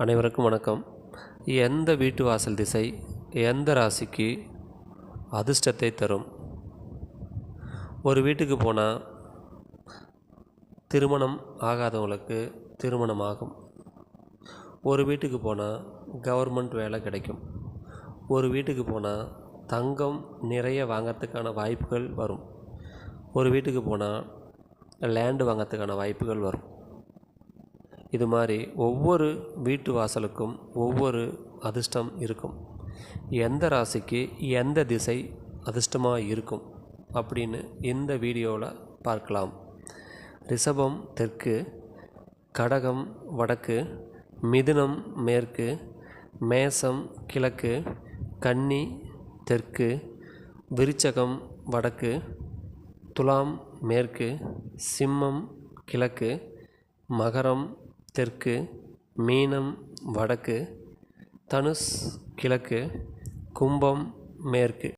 அனைவருக்கும் வணக்கம். எந்த வீட்டு வாசல் திசை எந்த ராசிக்கு அதிர்ஷ்டத்தை தரும்? ஒரு வீட்டுக்கு போனால் திருமணம் ஆகாதவங்களுக்கு திருமணம் ஆகும். ஒரு வீட்டுக்கு போனால் கவர்மெண்ட் வேலை கிடைக்கும். ஒரு வீட்டுக்கு போனால் தங்கம் நிறைய வாங்கிறதுக்கான வாய்ப்புகள் வரும். ஒரு வீட்டுக்கு போனால் லேண்டு வாங்கிறதுக்கான வாய்ப்புகள் வரும். இது மாதிரி ஒவ்வொரு வீட்டு வாசலுக்கும் ஒவ்வொரு அதிர்ஷ்டம் இருக்கும். எந்த ராசிக்கு எந்த திசை அதிர்ஷ்டமாக இருக்கும் அப்படின்னு இந்த வீடியோவில் பார்க்கலாம். ரிஷபம் தெற்கு கடகம் வடக்கு மிதுனம் மேற்கு மேசம் கிழக்கு கன்னி தெற்கு விருச்சகம் வடக்கு துலாம் மேற்கு சிம்மம் கிழக்கு மகரம் தெற்கு மீனம் வடக்கு தனுஷ் கிழக்கு கும்பம் மேற்கு.